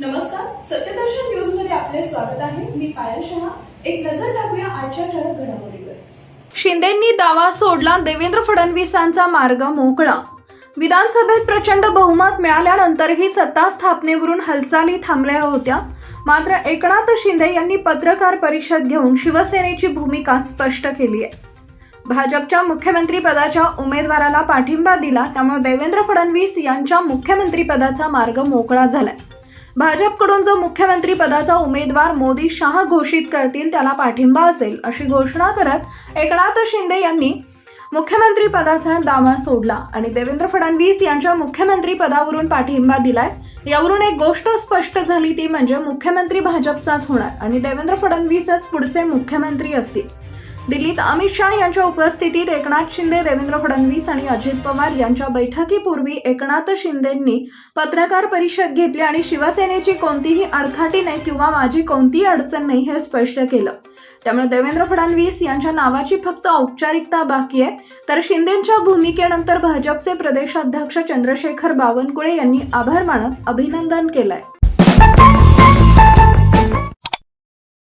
नमस्कार सत्यदर्शन न्यूजमध्ये आपले स्वागत आहे. मी पायल शहा. एक नजर टाकूया आजच्या ठळक घडामोडीवर. शिंदेंनी दावा सोडला देवेंद्र फडणवीसांचा मार्ग मोकळा. विधानसभेत प्रचंड बहुमत मिळाल्यानंतरही सत्ता स्थापनेवरून हालचाली थांबल्या होत्या. मात्र एकनाथ शिंदे यांनी पत्रकार परिषद घेऊन शिवसेनेची भूमिका स्पष्ट केली आहे. भाजपच्या मुख्यमंत्री पदाच्या उमेदवाराला पाठिंबा दिला त्यामुळे देवेंद्र फडणवीस यांच्या मुख्यमंत्रीपदाचा मार्ग मोकळा झालाय. भाजपकडून जो मुख्यमंत्री पदाचा उमेदवार मोदी शाह घोषित करतील त्याला पाठिंबा असेल अशी घोषणा करत एकनाथ शिंदे यांनी मुख्यमंत्री पदाचा दावा सोडला. आणि देवेंद्र फडणवीस यांच्या मुख्यमंत्री पदावरून पाठिंबा दिलाय. यावरून एक गोष्ट स्पष्ट झाली ती म्हणजे मुख्यमंत्री भाजपचाच होणार आणि देवेंद्र फडणवीसच पुढचे मुख्यमंत्री असतील. दिल्लीत अमित शाह यांच्या उपस्थितीत एकनाथ शिंदे देवेंद्र फडणवीस आणि अजित पवार यांच्या बैठकीपूर्वी एकनाथ शिंदेंनी पत्रकार परिषद घेतली आणि शिवसेनेची कोणतीही अडखाटी नाही किंवा माझी कोणतीही अडचण नाही हे स्पष्ट केलं. त्यामुळे देवेंद्र फडणवीस यांच्या नावाची फक्त औपचारिकता बाकी आहे. तर शिंदेंच्या भूमिकेनंतर भाजपचे प्रदेशाध्यक्ष चंद्रशेखर बावनकुळे यांनी आभार मानत अभिनंदन केलंय.